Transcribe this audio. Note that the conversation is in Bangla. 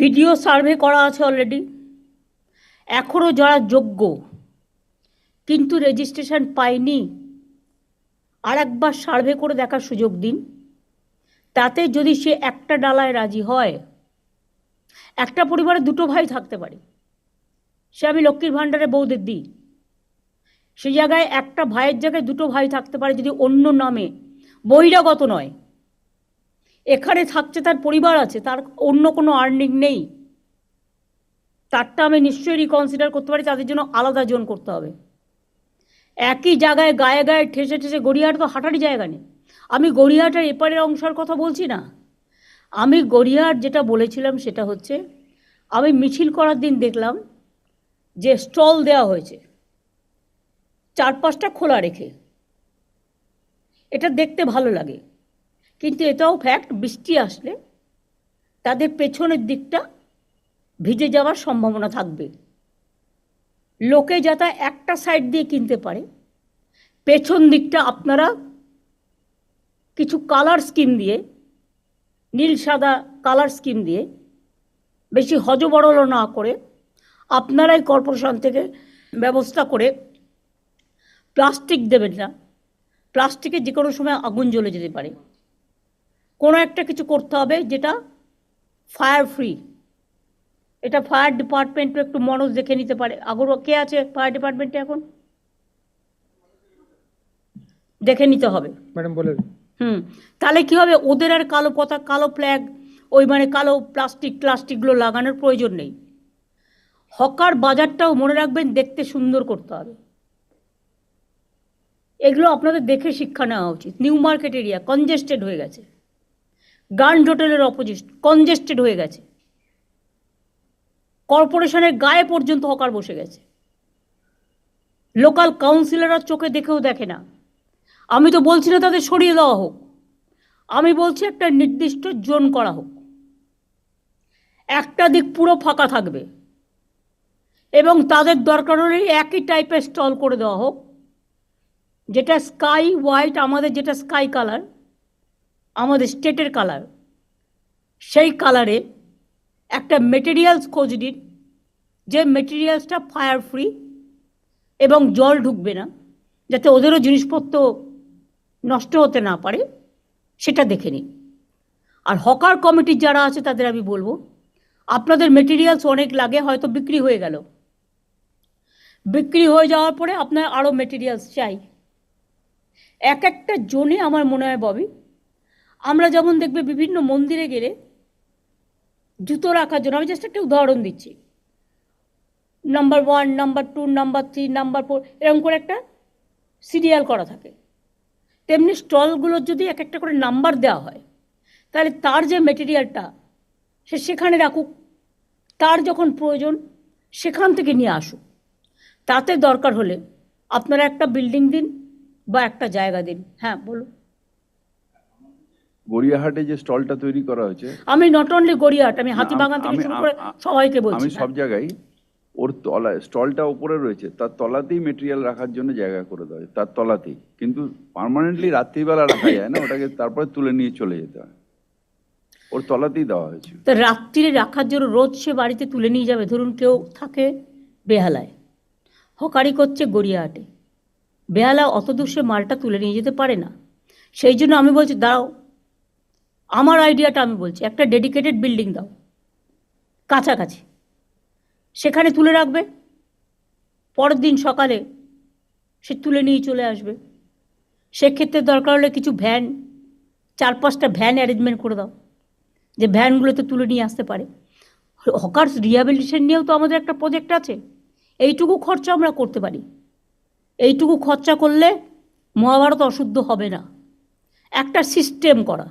ভিডিও সার্ভে করা আছে অলরেডি এখনও যারা যোগ্য, কিন্তু রেজিস্ট্রেশন পায়নি আর একবার সার্ভে করে দেখার সুযোগ দিন। তাতে যদি সে একটা ডালায় রাজি হয়, একটা পরিবারে দুটো ভাই থাকতে পারে। সে আমি লক্ষ্মীর ভাণ্ডারে বৌদের দিই। সেই জায়গায় একটা ভাইয়ের জায়গায় দুটো ভাই থাকতে পারে, যদি অন্য নামে। বহিরাগত নয় এখানে থাকছে, তার পরিবার আছে, তার অন্য কোনো আর্নিং নেই। তারটা আমি নিশ্চয়ই রিকনসিডার করতে পারি, তাদের জন্য আলাদা জোন করতে হবে। একই জায়গায় গায়ে গায়ে ঠেসে ঠেসে গড়িয়াহাট তো হাঁটারই জায়গা নেই। আমি গড়িয়াহাটের এপারের অংশের কথা বলছি না। আমি গড়িয়াহাট যেটা বলেছিলাম সেটা হচ্ছে, আমি মিছিল করার দিন দেখলাম যে স্টল দেওয়া হয়েছে। চারপাশটা খোলা রেখে। এটা দেখতে ভালো লাগে। কিন্তু এটাও ফ্যাক্ট বৃষ্টি আসলে তাদের পেছনের দিকটা ভিজে যাওয়ার সম্ভাবনা থাকবে। লোকে যাতে একটা সাইড দিয়ে কিনতে পারে, পেছন দিকটা আপনারা কিছু কালার স্কিম দিয়ে, নীল সাদা কালার স্কিম দিয়ে বেশি হজবরল না করে আপনারাই কর্পোরেশন থেকে ব্যবস্থা করে প্লাস্টিক দেবেন না। প্লাস্টিকে যে কোনো সময় আগুন জ্বলে যেতে পারে। কোনো একটা কিছু করতে হবে যেটা ফায়ার ফ্রি এটা ফায়ার ডিপার্টমেন্টও একটু মনোজ দেখে নিতে পারে। আগর কে আছে ফায়ার ডিপার্টমেন্টে এখন? দেখে নিতে হবে। ম্যাডাম বলে হুম তাহলে কি হবে? ওদের আর কালো পতাকা কালো ফ্ল্যাগ ওই মানে কালো প্লাস্টিক প্লাস্টিকগুলো লাগানোর প্রয়োজন নেই। হকার বাজারটাও মনে রাখবেন দেখতে সুন্দর করতে হবে। এগুলো আপনাদের দেখে শিক্ষা নেওয়া উচিত। নিউ মার্কেট এরিয়া কনজেস্টেড হয়ে গেছে। গার্ড হোটেলের অপোজিট কনজেস্টেড হয়ে গেছে। কর্পোরেশনের গায়ে পর্যন্ত হকার বসে গেছে। লোকাল কাউন্সিলররা চোখে দেখেও দেখে না। আমি তো বলছি না তাদের সরিয়ে দেওয়া হোক। আমি বলছি একটা নির্দিষ্ট জোন করা হোক। একটা দিক পুরো ফাঁকা থাকবে। এবং তাদের দরকার হলে একই টাইপের স্টল করে দেওয়া হোক। যেটা স্কাই হোয়াইট আমাদের যেটা স্কাই কালার আমাদের স্টেটের কালার সেই কালারে একটা মেটেরিয়ালস খোঁজ দিন যে মেটেরিয়ালসটা ফায়ার ফ্রি এবং জল ঢুকবে না, যাতে ওদেরও জিনিসপত্র নষ্ট হতে না পারে, সেটা দেখে নিন। আর হকার কমিটির যারা আছে তাদের আমি বলব, আপনাদের মেটেরিয়ালস অনেক লাগে, হয়তো বিক্রি হয়ে গেল। বিক্রি হয়ে যাওয়ার পরে আপনার আরও মেটেরিয়ালস চাই। এক একটা জোনে আমার মনে হয় ববি আমরা যেমন দেখবে বিভিন্ন মন্দিরে গেলে জুতো রাখার জন্য, আমি জাস্ট একটা উদাহরণ দিচ্ছি। Number one number two number three number four এরকম করে একটা সিরিয়াল করা থাকে। তেমনি স্টলগুলোর যদি এক একটা করে নাম্বার দেওয়া হয়, তাহলে তার যে মেটেরিয়ালটা সে সেখানে রাখুক। তার যখন প্রয়োজন, সেখান থেকে নিয়ে আসুক। তাতে দরকার হলে আপনারা একটা বিল্ডিং দিন বা একটা জায়গা দিন। হ্যাঁ বলুন। গড়িয়াহাটে যে স্টলটা তৈরি করা হয়েছে আমি নট অনলি গড়িয়াহাট আমি হাতিবাগান থেকে শুরু করে সবাইকে আমি সব জায়গায় ওর তলায় স্টলটা উপরে রয়েছে তার তলাতেই মেটেরিয়াল রাখার জন্য জায়গা করে দেওয়া হয় তার তলাতেই। কিন্তু পার্মানেন্টলি রাত্রিবেলা রাখা যায় না ওটাকে তারপরে তুলে নিয়ে চলে যেতে হয়। ওর তলাতেই দেওয়া হয়েছে। তো রাত্রিরে রাখার জন্য রোজ সে বাড়িতে তুলে নিয়ে যাবে? ধরুন কেউ থাকে বেহালায়। হকারি করছে গড়িয়াহাটে। বেহালা অত দূর সে মালটা তুলে নিয়ে যেতে পারে না। সেই জন্য আমি বলছি দাঁড়াও আমার আইডিয়াটা আমি বলছি, একটা ডেডিকেটেড বিল্ডিং দাও, কাছাকাছি। সেখানে তুলে রাখবে, পরের দিন সকালে সে তুলে নিয়ে চলে আসবে। সেক্ষেত্রে দরকার হলে কিছু ভ্যান চার পাঁচটা ভ্যান অ্যারেঞ্জমেন্ট করে দাও, যে ভ্যানগুলোতে তুলে নিয়ে আসতে পারে। হকার্স রিহ্যাবিলিটেশন নিয়েও তো আমাদের একটা প্রজেক্ট আছে। এইটুকু খরচা আমরা করতে পারি। এইটুকু খরচা করলে মহাভারত অশুদ্ধ হবে না। একটা সিস্টেম করা।